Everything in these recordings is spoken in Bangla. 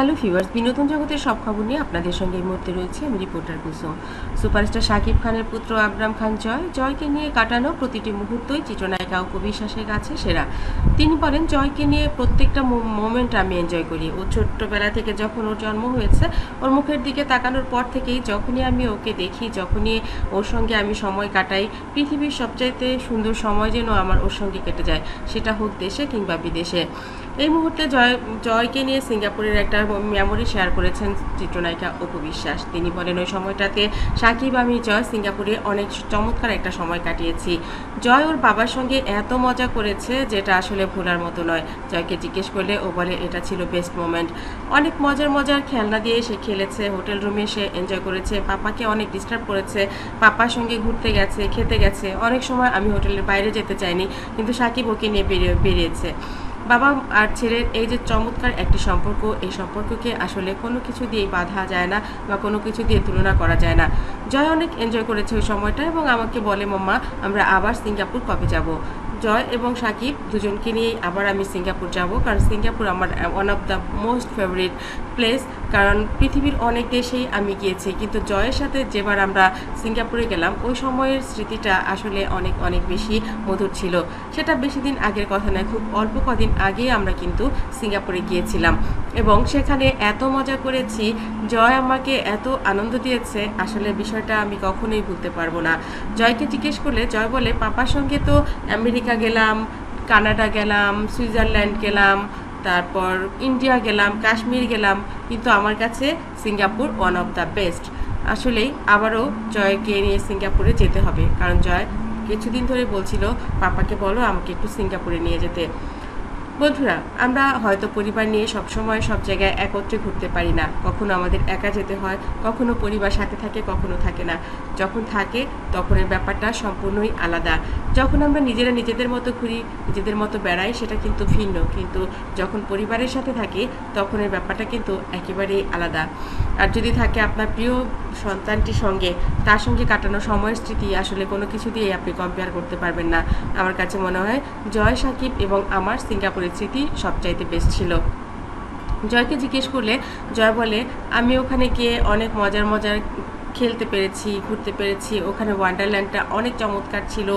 হ্যালো ভিউয়ার্স বিনোদন জগতের সব খবর নিয়ে আপনাদের সঙ্গে এই মুহূর্তে রয়েছে আমি রিপোর্টার কুসুম। সুপারস্টার শাকিব খানের পুত্র আবরাম খান জয় জয়কে নিয়ে কাটানো প্রতিটি মুহূর্তই চিত্রনায়িকা উপবিশ্বাসের কাছে সেরা। তিনি বলেন জয়কে নিয়ে প্রত্যেকটা মোমেন্ট আমি এনজয় করি। ও ছোট্টবেলা থেকে যখন ওর জন্ম হয়েছে, ওর মুখের দিকে তাকানোর পর থেকেই যখনই আমি ওকে দেখি, যখনই ওর সঙ্গে আমি সময় কাটাই, পৃথিবীর সবচাইতে সুন্দর সময় যেন আমার ওর সঙ্গে কেটে যায়, সেটা হোক দেশে কিংবা বিদেশে। এই মুহূর্তে জয়, জয়কে নিয়ে সিঙ্গাপুরের একটা মেমোরি শেয়ার করেছেন চিত্রনায়িকা অপু বিশ্বাস। তিনি বলেন, ওই সময়টাতে সাকিব, আমি, জয় সিঙ্গাপুরে অনেক চমৎকার একটা সময় কাটিয়েছি। জয় ওর বাবার সঙ্গে এত মজা করেছে যেটা আসলে ভোলার মতো নয়। জয়কে জিজ্ঞেস করলে ও বলে, এটা ছিল বেস্ট মোমেন্ট অনেক মজার মজার খেলনা দিয়ে সে খেলেছে, হোটেল রুমে সে এনজয় করেছে, পাপাকে অনেক ডিস্টার্ব করেছে, পাপার সঙ্গে ঘুরতে গেছে, খেতে গেছে। অনেক সময় আমি হোটেলের বাইরে যেতে চাইনি, কিন্তু সাকিব ওকে নিয়ে বেরিয়ে, বেরিয়েছে। বাবা আর ছেলের এই যে চমৎকার একটি সম্পর্ক, এই সম্পর্ককে আসলে কোনো কিছু দিয়ে বাধা যায় না বা কোনো কিছু দিয়ে তুলনা করা যায় না। জয় অনেক এনজয় করেছে ওই সময়টা এবং আমাকে বলে, মাম্মা, আমরা আবার সিঙ্গাপুর কবে যাব? জয় এবং সাকিব দুজনকে নিয়েই আবার আমি সিঙ্গাপুর যাব, কারণ সিঙ্গাপুর আমার one of the most favourite place কারণ পৃথিবীর অনেক দেশেই আমি গিয়েছি। কিন্তু জয়ের সাথে যেবার আমরা সিঙ্গাপুরে গেলাম, ওই সময়ের স্মৃতিটা আসলে অনেক অনেক বেশি মধুর ছিল। সেটা বেশি দিন আগের কথা নয়, খুব অল্প কদিন আগে আমরা কিন্তু সিঙ্গাপুরে গিয়েছিলাম। এবং সেখানে এত মজা করেছি, জয় আমাকে এত আনন্দ দিয়েছে, আসলে বিষয়টা আমি কখনোই ভুলতে পারব না। জয়কে জিজ্ঞেস করলে, জয় বলে, পাপার সঙ্গে তো আমেরিকা গেলাম, কানাডা গেলাম, সুইজারল্যান্ড গেলাম তারপর ইন্ডিয়া গেলাম কাশ্মীর গেলাম, কিন্তু আমার কাছে Singapore one of the best আসলেই আবারও জয়কে নিয়ে সিঙ্গাপুরে যেতে হবে, কারণ জয় কিছুদিন ধরে বলছিল, পাপাকে বলো আমাকে একটু সিঙ্গাপুরে নিয়ে যেতে। বন্ধুরা, আমরা হয়তো পরিবার নিয়ে সবসময় সব জায়গায় একত্রে ঘুরতে পারি না। কখনো আমাদের একা যেতে হয়, কখনো পরিবার সাথে থাকে, কখনো থাকে না। যখন থাকে তখন এর ব্যাপারটা সম্পূর্ণই আলাদা। যখন আমরা নিজেরা নিজেদের মতো ঘুরি, নিজেদের মতো বেড়াই, সেটা কিন্তু ভিন্ন। কিন্তু যখন পরিবারের সাথে থাকি তখন এর ব্যাপারটা কিন্তু একেবারেই আলাদা। আর যদি থাকে আপনার প্রিয় সন্তানটির সঙ্গে, তার সঙ্গে কাটানো সময়ের স্মৃতি আসলে কোনো কিছু দিয়ে আপনি কম্পেয়ার করতে পারবেন না। আমার কাছে মনে হয় জয় সাকিব এবং আমার সিঙ্গাপুরের স্মৃতি সবচাইতে বেস্ট ছিল। জয়কে জিজ্ঞেস করলে, জয় বলে, আমি ওখানে গিয়ে অনেক মজার মজার খেলতে পেরেছি, ঘুরতে পেরেছি। ওখানে ওয়ান্ডারল্যান্ডটা অনেক চমৎকার ছিল।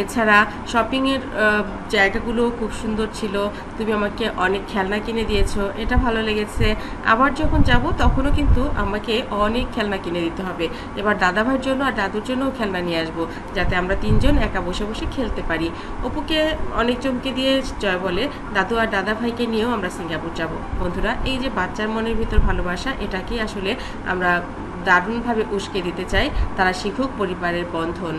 এছাড়া শপিংয়ের জায়গাগুলো খুব সুন্দর ছিল। তুমি আমাকে অনেক খেলনা কিনে দিয়েছ, এটা ভালো লেগেছে। আবার যখন যাব, তখনও কিন্তু আমাকে অনেক খেলনা কিনে দিতে হবে। এবার দাদা ভাইয়ের জন্য আর দাদুর জন্যও খেলনা নিয়ে আসব, যাতে আমরা তিনজন একা বসে বসে খেলতে পারি। অপুকে অনেক জনকে দিয়ে জয় বলে দাদু আর দাদা ভাইকে নিয়েও আমরা সিঙ্গাপুর যাব। বন্ধুরা, এই যে বাচ্চার মনের ভিতর ভালোবাসা, এটাকেই আসলে আমরা দারুণভাবে উস্কে দিতে চায় তারা শিখুক পরিবারের বন্ধন।